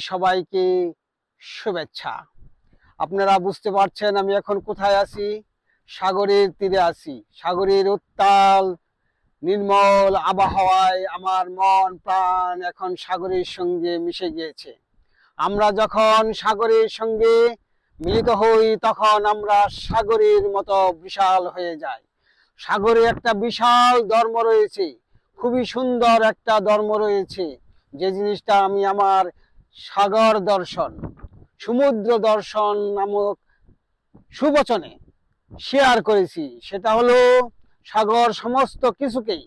সবাইকে শুভেচ্ছা। আপনারা বুঝতে পারছেন আমি এখন কোথায় আছি? সাগরের তীরে আছি। সাগরের উত্তাল, নির্মল আবহাওয়ায় আমার মন, প্রাণ এখন সাগরের সঙ্গে মিশে গিয়েছে। আমরা যখন সাগরের সঙ্গে মিলিত হই, তখন আমরা সাগরের মতো বিশাল হয়ে যাই। সাগরে একটা বিশাল ধর্ম রয়েছে। খুবই সুন্দর একটা ধর্ম রয়েছে। যে জিনিসটা আমি আমার সাগর দর্শন, সমুদ্র দর্শন নামক সুবচনে শেয়ার করেছি। সেটা হলো, সাগর সমস্ত কিছুকেই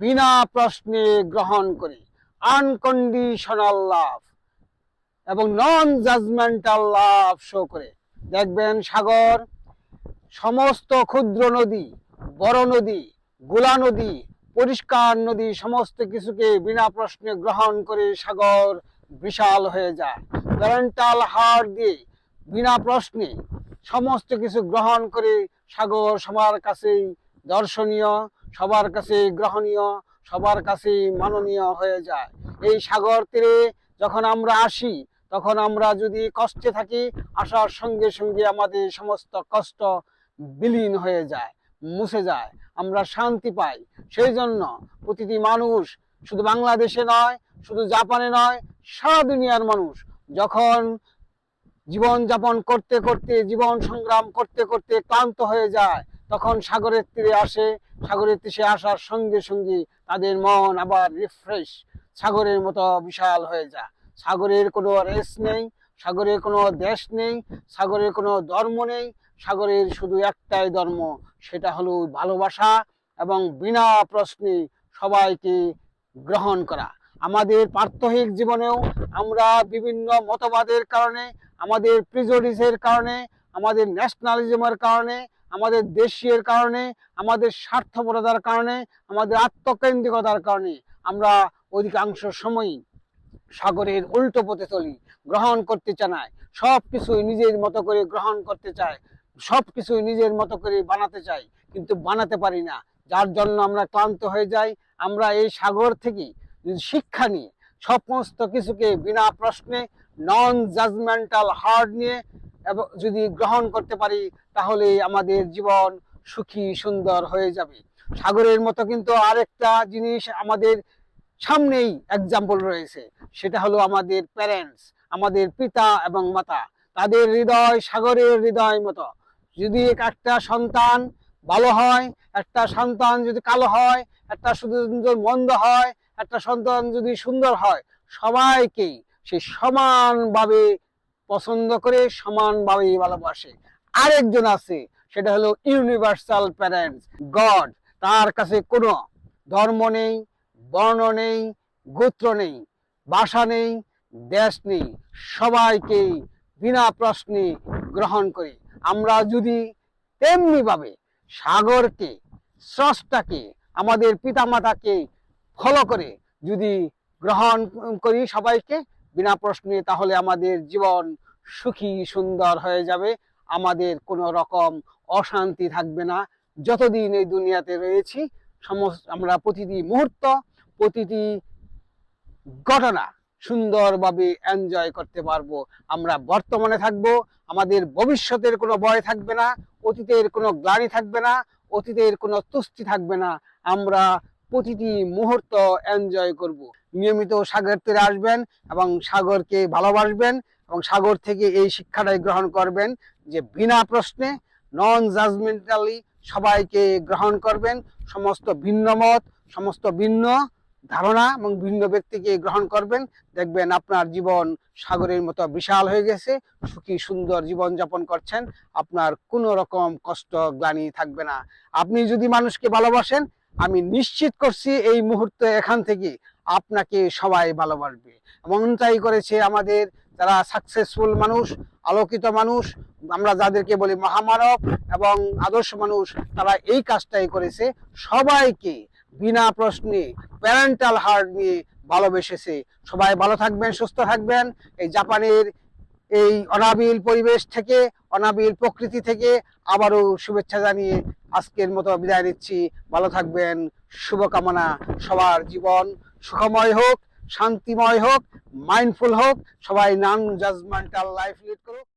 বিনা প্রশ্নে গ্রহণ করে। আনকন্ডিশনাল লাভ এবং নন জাজমেন্টাল লাভ শো করে। দেখবেন সাগর সমস্ত ক্ষুদ্র নদী, বড় নদী, গোলা নদী, পরিষ্কার নদী, সমস্ত কিছুকে বিনা প্রশ্নে গ্রহণ করে সাগর বিশাল হয়ে যায়। প্যারেন্টাল হার দিয়ে বিনা প্রশ্নে সমস্ত কিছু গ্রহণ করে সাগর সবার কাছেই দর্শনীয়, সবার কাছে গ্রহণীয়, সবার কাছে মাননীয় হয়ে যায়। এই সাগর তীরে যখন আমরা আসি, তখন আমরা যদি কষ্টে থাকি, আসার সঙ্গে সঙ্গে আমাদের সমস্ত কষ্ট বিলীন হয়ে যায়, মুছে যায়। আমরা শান্তি পাই। সেই জন্য প্রতিটি মানুষ শুধু বাংলাদেশে নয় শুধু জাপানে নয়, সারা দুনিয়ার মানুষ যখন জীবন যাপন করতে করতে, জীবন সংগ্রাম করতে করতে ক্লান্ত হয়ে যায়, তখন সাগরের তীরে আসে। সাগরের তীরে আসার সঙ্গে সঙ্গে তাদের মন আবার রিফ্রেশ সাগরের মতো বিশাল হয়ে যায়। সাগরের কোনো রেস নেই, সাগরের কোনো দেশ নেই, সাগরের কোনো ধর্ম নেই, সাগরের শুধু একটাই ধর্ম, সেটা হলো ভালোবাসা এবং বিনা প্রশ্নে সবাইকে গ্রহণ করা। আমাদের প্রাত্যহিক জীবনেও আমরা বিভিন্ন মতবাদের কারণে, আমাদের প্রিজোডিসের কারণে, আমাদের ন্যাশনালিজমের কারণে, আমাদের দেশীয় কারণে, আমাদের স্বার্থপরতার কারণে, আমাদের আত্মকেন্দ্রিকতার কারণে আমরা অধিকাংশ সময়ই সাগরের উল্টো পথে চলি, গ্রহণ করতে চায় সব কিছুই নিজের মতো করে গ্রহণ করতে চায় সব কিছুই নিজের মতো করে বানাতে চাই কিন্তু বানাতে পারি না। যার জন্য আমরা ক্লান্ত হয়ে যাই, আমরা এই সাগর থেকে শিক্ষা নিয়ে, সমস্ত কিছুকে বিনা প্রশ্নে নন জাজমেন্টাল হার্ড নিয়ে এবং, যদি গ্রহণ করতে পারি, তাহলে আমাদের জীবন সুখী, সুন্দর হয়ে যাবে। সাগরের মতো কিন্তু আরেকটা জিনিস আমাদের সামনেই এক্সাম্পল রয়েছে। সেটা হলো আমাদের প্যারেন্টস আমাদের পিতা এবং মাতা। তাদের হৃদয় সাগরের হৃদয় মতো। যদি একটা সন্তান ভালো হয়, একটা সন্তান যদি কালো হয়, একটা সুন্দর মন্দ হয়, একটা সন্তান যদি সুন্দর হয় সবাইকেই সে সমানভাবে পছন্দ করে সমানভাবে ভালোবাসে। আরেকজন আছে, সেটা হলো ইউনিভার্সাল প্যারেন্টস গড তার কাছে কোনো ধর্ম নেই, বর্ণ নেই, গোত্র নেই, ভাষা নেই, দেশ নেই। সবাইকেই বিনা প্রশ্নে গ্রহণ করি। আমরা যদি তেমনিভাবে সাগরকে, স্রষ্টাকে, আমাদের পিতামাতাকে ফলো করে যদি গ্রহণ করি সবাইকে, বিনা প্রশ্নে তাহলে আমাদের জীবন সুখী সুন্দর হয়ে যাবে। আমাদের কোনো রকম অশান্তি থাকবে না। যতদিন এই দুনিয়াতে রয়েছি, সমস্ত আমরা প্রতিটি মুহূর্ত, প্রতিটি ঘটনা সুন্দরভাবে এনজয় করতে পারব। আমরা বর্তমানে থাকব, আমাদের ভবিষ্যতের কোনো ভয় থাকবে না, অতীতের কোনো গ্লানি থাকবে না, অতীতের কোনো তুষ্টি থাকবে না। আমরা প্রতিটি মুহূর্ত এনজয় করব। নিয়মিত সাগর তীরে আসবেন এবং সাগরকে ভালোবাসবেন এবং সাগর থেকে এই শিক্ষাটাই গ্রহণ করবেন যে বিনা প্রশ্নে নন জাজমেন্টালি সবাইকে গ্রহণ করবেন। সমস্ত ভিন্ন মত, সমস্ত ভিন্ন ধারণা এবং ভিন্ন ব্যক্তিকে গ্রহণ করবেন। দেখবেন আপনার জীবন সাগরের মতো বিশাল হয়ে গেছে, সুখী, সুন্দর জীবন যাপন করছেন, আপনার কোনো রকম কষ্ট, গ্লানি থাকবে না। আপনি যদি মানুষকে ভালোবাসেন, আমি নিশ্চিত করছি এই মুহূর্তে এখান থেকে আপনাকে সবাই ভালোবাসবে। এমনটাই করেছে আমাদের যারা সাকসেসফুল মানুষ, আলোকিত মানুষ, আমরা যাদেরকে বলি মহামানব এবং আদর্শ মানুষ, তারা এই কাজটাই করেছে। সবাইকে বিনা প্রশ্নে প্যারেন্টাল হার্ট নিয়ে ভালোবেসেছে। সবাই ভালো থাকবেন, সুস্থ থাকবেন। এই জাপানের এই অনাবিল পরিবেশ থেকে, অনাবিল প্রকৃতি থেকে আবারও শুভেচ্ছা জানিয়ে আজকের মতো বিদায় নিচ্ছি। ভালো থাকবেন, শুভকামনা। সবার জীবন সুখময় হোক, শান্তিময় হোক মাইন্ডফুল হোক। সবাই নন জাজমেন্টাল লাইফ লিড করুক।